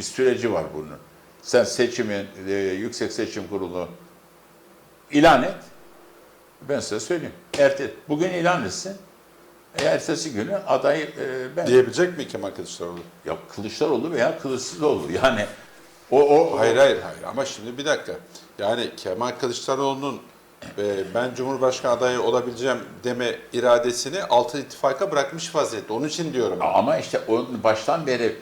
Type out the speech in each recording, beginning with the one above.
Bir süreci var bunun. Sen seçimi, e, Yüksek Seçim Kurulu ilan et. Ben size söyleyeyim. Erte, bugün ilan etsin. E, ertesi günü adayı e, ben... Diyebilecek mi Kemal Kılıçdaroğlu? Ya Kılıçdaroğlu veya Kılıçdaroğlu. Yani o, o Hayır hayır hayır ama şimdi bir dakika. Yani Kemal Kılıçdaroğlu'nun e, ben Cumhurbaşkanı adayı olabileceğim deme iradesini altı ittifaka bırakmış vaziyette. Onun için diyorum. Ama işte onun baştan beri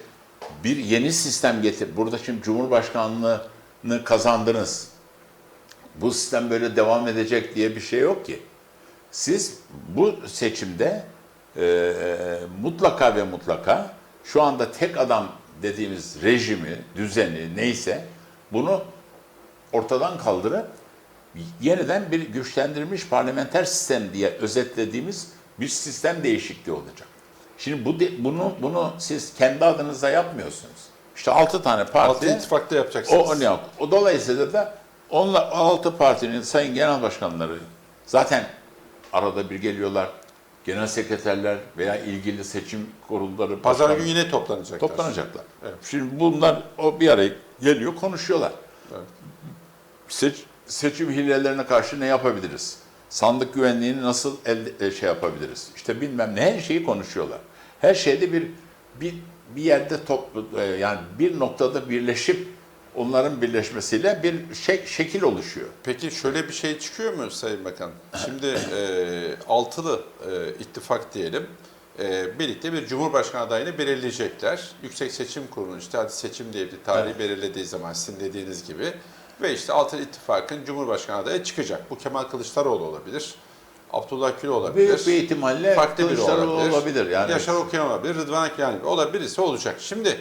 bir yeni sistem getir. Burada şimdi Cumhurbaşkanlığını kazandınız. Bu sistem böyle devam edecek diye bir şey yok ki. Siz bu seçimde e, mutlaka ve mutlaka şu anda tek adam dediğimiz rejimi, düzeni neyse bunu ortadan kaldırıp yeniden bir güçlendirilmiş parlamenter sistem diye özetlediğimiz bir sistem değişikliği olacak. Şimdi bu bunu bunu siz kendi adınıza yapmıyorsunuz. İşte altı tane Altı parti ittifakta o, yapacaksınız. o yok. O dolayısıyla da onlar altı partinin sayın genel başkanları zaten arada bir geliyorlar. Genel sekreterler veya ilgili seçim kurulları Pazar günü yine toplanacaklar. Toplanacaklar. Evet. Şimdi bunlar o bir araya geliyor, konuşuyorlar. Evet. Seç, seçim hilelerine karşı ne yapabiliriz? Sandık güvenliğini nasıl elde, e, şey yapabiliriz? İşte bilmem ne her şeyi konuşuyorlar. Her şeyde bir bir bir yerde toplu e, yani bir noktada birleşip onların birleşmesiyle bir şey, şekil oluşuyor. Peki şöyle bir şey çıkıyor mu Sayın Bakan? Şimdi e, altılı e, ittifak diyelim. E, birlikte bir Cumhurbaşkanı adayını belirleyecekler. Yüksek Seçim Kurulu'nun işte hadi seçim diye bir tarihi Evet. belirlediği zaman sizin dediğiniz gibi ve işte altılı ittifakın Cumhurbaşkanı adayı çıkacak. Bu Kemal Kılıçdaroğlu olabilir. Abdullah Gül olabilir. Büyük bir ihtimalle farklı biri olabilir. olabilir. Yani Yaşar Okuyan olabilir, Rıdvan Akyan olabilir. Olabilirse olacak. Şimdi